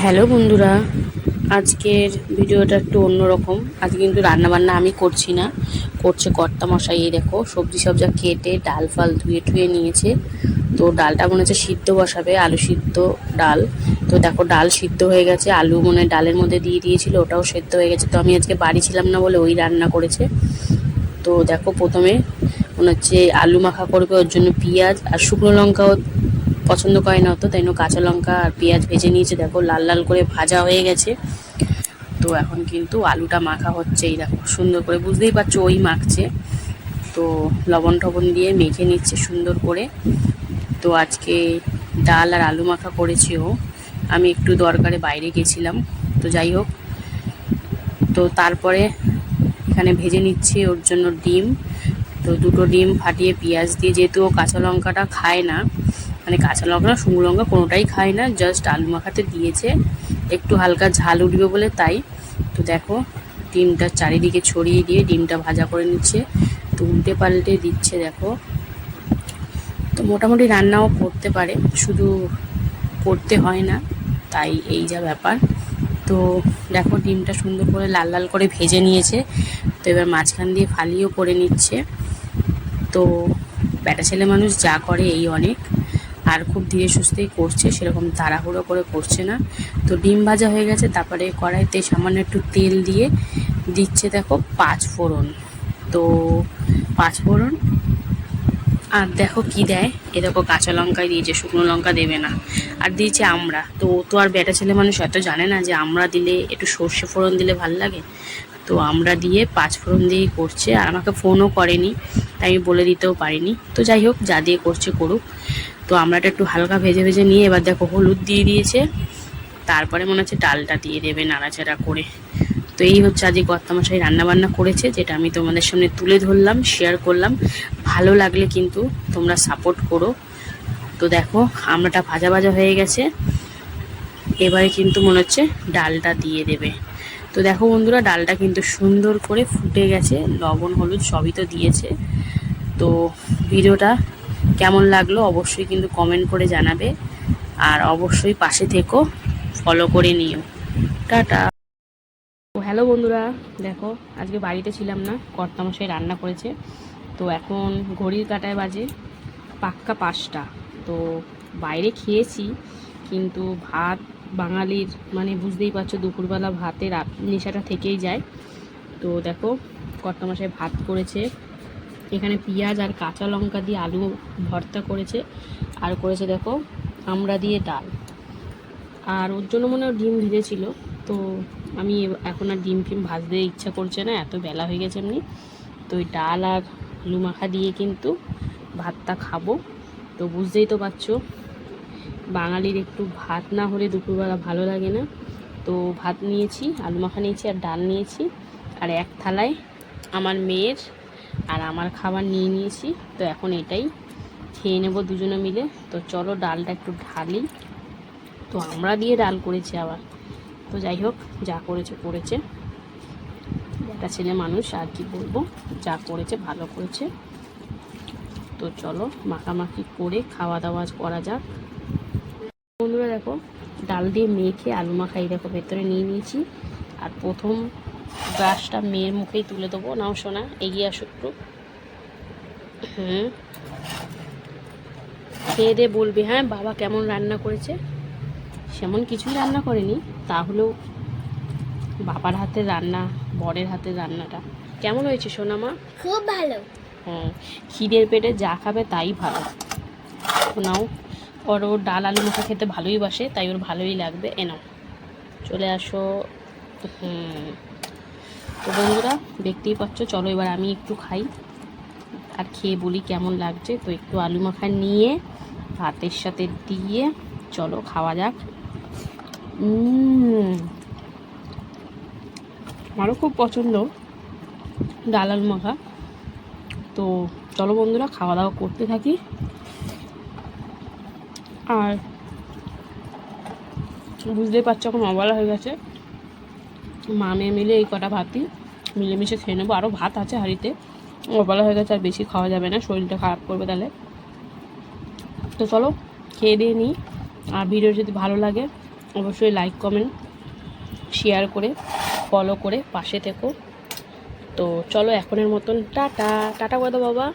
Hello বন্ধুরা, আজকের ভিডিওটা একটু অন্যরকম। আজকে কিন্তু রান্নাবান্না আমি করছি না, করছে কর্তা মশাই এই দেখো, সবজি সবজা কেটে ডাল ফাল ধুয়ে টুয়ে নিয়েছে। তো ডালটা মনে হচ্ছে সিদ্ধ বসাবে, আলু সিদ্ধ ডাল। তো দেখো, ডাল সিদ্ধ হয়ে গেছে, আলু মনে ডালের মধ্যে দিয়ে দিয়েছিল, ওটাও সেদ্ধ হয়ে গেছে। তো আমি আজকে বাড়ি ছিলাম না বলে ওই রান্না করেছে। তো দেখো, প্রথমে মনে হচ্ছে আলু মাখা করবে, ওর জন্য পেঁয়াজ আর শুকনো লঙ্কাও পছন্দ করে না অত তাই জন্য কাঁচা লঙ্কা আর পেঁয়াজ ভেজে নিয়েছে। দেখো, লাল লাল করে ভাজা হয়ে গেছে। তো এখন কিন্তু আলুটা মাখা হচ্ছে, এই দেখো, সুন্দর করে। বুঝতেই পারছ, ওই মাখছে। তো লবণ টবণ দিয়ে মেখে নিচ্ছে সুন্দর করে। তো আজকে ডাল আর আলু মাখা করেছি ও। আমি একটু দরকারে বাইরে গেছিলাম, তো যাই হোক। তো তারপরে এখানে ভেজে নিচ্ছি ওর জন্য ডিম। তো দুটো ডিম ফাটিয়ে পেঁয়াজ দিয়ে, যেহেতু ও কাঁচা লঙ্কাটা খায় না মানে কাঁচা লঙ্কা শুকনো লঙ্কা কোনোটাই খায় না জাস্ট আলু মাখাতে দিয়েছে। একটু হালকা ঝাল উঠবে বলে তাই। তো দেখো, ডিমটা চারিদিকে ছড়িয়ে দিয়ে ডিমটা ভাজা করে নিচ্ছে তো উল্টে পাল্টে দিচ্ছে, দেখো। তো মোটামুটি রান্নাও করতে পারে, শুধু করতে হয় না, তাই এই যা ব্যাপার। তো দেখো, ডিমটা সুন্দর করে লাল লাল করে ভেজে নিয়েছে, তো এবার মাঝখান দিয়ে ফালিও করে নিচ্ছে। তো ব্যাটা ছেলে মানুষ যা করে এই অনেক। আর খুব ধীরে সুস্থেই করছে, সেরকম তাড়াহুড়ো করে করছে না। তো ডিম ভাজা হয়ে গেছে, তারপরে কড়াইতে সামান্য একটু তেল দিয়ে দিচ্ছে দেখো পাঁচ ফোড়ন। তো পাঁচ ফোড়ন, আর দেখো কি দেয়? এ দেখো কাঁচা লঙ্কায় দিয়েছে, শুকনো লঙ্কা দেবে না। আর দিয়েছে আমরা তো ও তো আর বেটা ছেলে মানুষ, এত জানে না যে আমরা দিলে একটু সর্ষে ফোড়ন দিলে ভালো লাগে। তো আমরা দিয়ে পাঁচ ফোড়ন দিয়েই করছে, আর আমাকে ফোনও করেনি, তাই আমি বলে দিতেও পারিনি। তো যাই হোক, যা দিয়ে করছে করুক। তো আমরাটা একটু হালকা ভেজে ভেজে নিয়ে এবার দেখো হলুদ দিয়ে দিয়েছে। তারপরে মনে হচ্ছে ডালটা দিয়ে দেবে নাড়াচাড়া করে। তো এই হচ্ছে আজকে কর্তামশাই রান্নাবান্না করেছে, যেটা আমি তোমাদের সামনে তুলে ধরলাম শেয়ার করলাম। ভালো লাগলে কিন্তু তোমরা সাপোর্ট করো। তো দেখো, আমরাটা ভাজা ভাজা হয়ে গেছে। এবারে কিন্তু মনে হচ্ছে ডালটা দিয়ে দেবে। তো দেখো বন্ধুরা, ডালটা কিন্তু সুন্দর করে ফুটে গেছে। লবণ, হলুদ সবই তো দিয়েছে। তো ভিডিওটা কেমন লাগল অবশ্যই কিন্তু কমেন্ট করে জানাবে। আর অবশ্যই পাশে থেকো ফলো করে নিও। টাটা। হ্যালো বন্ধুরা, দেখো, আজকে বাড়িতে ছিলাম না, কর্তামশাই রান্না করেছে। তো এখন ঘড়ির কাটায় বাজে পাক্কা পাঁচটা। তো বাইরে খেয়েছি, কিন্তু ভাত বাঙালির মানে বুঝতেই পারছ, দুপুরবেলা ভাতের নেশাটা থেকেই যায়। তো দেখো, কর্তামশাই ভাত করেছে। এখানে পেঁয়াজ আর কাঁচা লঙ্কা দিয়ে আলু ভর্তা করেছে। আর করেছে দেখো আমরা দিয়ে ডাল। আর ওর জন্য মনে হয় ডিম ভিজেছিল, তো আমি এখন আর ডিম ফিম ভাজতে ইচ্ছা করছে না, এত বেলা হয়ে গেছে এমনি। তো ওই ডাল আর আলু মাখা দিয়ে কিন্তু ভাতটা খাব। তো বুঝতেই তো পারছ, বাঙালির একটু ভাত না হলে দুপুরবেলা ভালো লাগে না। তো ভাত নিয়েছি, আলু মাখা নিয়েছি আর ডাল নিয়েছি। আর এক থালায় আমার মেয়ের আর আমার খাবার নিয়ে নিয়েছি। তো এখন এটাই খেয়ে নেব দুজনে মিলে। তো চলো ডালটা একটু ঢালি। তো আমরা দিয়ে ডাল করেছি আবার। তো যাই হোক, যা করেছে করেছে। একটা ছেলে মানুষ, আর কি বলব? যা করেছে, ভালো করেছে। তো চলো, মাখামাখি করে খাওয়া দাওয়া করা যাক। বন্ধুরা দেখো, ডাল দিয়ে মেখে আলু মাখা এই দেখো ভেতরে নিয়ে নিয়েছি। আর প্রথম গ্রাসটা মেয়ের মুখেই তুলে দেবো। নাও শোনা এগিয়ে আসো একটু। হুম। খেয়ে দিয়ে বলবি হ্যাঁ বাবা কেমন রান্না করেছে? সেমন কিছুই রান্না করেনি। তাহলেও বাবার হাতের রান্না বরের হাতের রান্নাটা। কেমন হয়েছে সোনা মা? খুব ভালো। হ্যাঁ খিদের পেটে যা খাবে তাই ভালো। নাও ওর ওর ডাল আলু মাখা খেতে ভালোই বাসে তাই ওর ভালোই লাগবে। এ নাও চলে আসো। হুম। তো বন্ধুরা, দেখতেই পাচ্ছ, চলো এবার আমি একটু খাই আর খেয়ে বলি কেমন লাগছে। তো একটু আলু মাখা নিয়ে, ভাতের সাথে দিয়ে, চলো খাওয়া যাক। আমারও খুব পছন্দ ডাল আলু মাখা। তো চলো বন্ধুরা, খাওয়া দাওয়া করতে থাকি। আর বুঝতেই পারছ এখন অবলা হয়ে গেছে। মা মেয়ে মিলে এই কটা ভাতই মিলেমিশে খেয়ে নেব। আরও ভাত আছে হাঁড়িতে। অবলা হয়ে গেছে, আর বেশি খাওয়া যাবে না, শরীরটা খারাপ করবে তাহলে। তো চলো, খেয়ে দিয়ে নিই। আর ভিডিও যদি ভালো লাগে, অবশ্যই লাইক কমেন্ট শেয়ার করে ফলো করে পাশে থেকো। তো চলো, এখনের মতন টাটা। টাটা দাও বাবা।